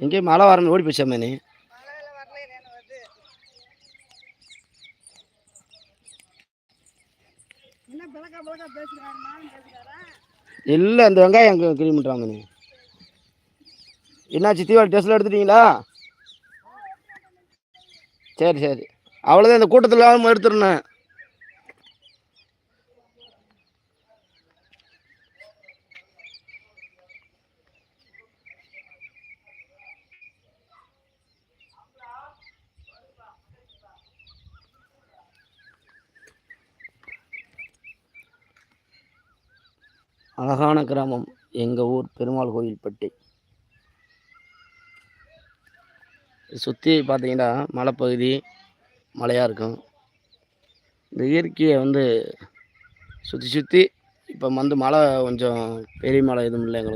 எங்கேயும் மழை வரணும் ஓடி போச்சாமே நீ இல்லை அந்த வெங்காயம் அங்கே கிளீன் பண்ணுறாங்க நீ என்னாச்சு தீவாளி ட்ரெஸ்ஸில் எடுத்துட்டீங்களா? சரி சரி. அவ்வளோதான் இந்த கூட்டத்தில் எடுத்துருந்தேன் அழகான கிராமம் எங்கள் ஊர் பெருமாள் கோயில்பட்டி சுற்றி பார்த்தீங்கன்னா மலைப்பகுதி மலையாக இருக்கும். இந்த இயற்கையை வந்து சுற்றி சுற்றி இப்போ வந்து மழை கொஞ்சம் பெரிய மழை எதுவும் இல்லை எங்களுக்கு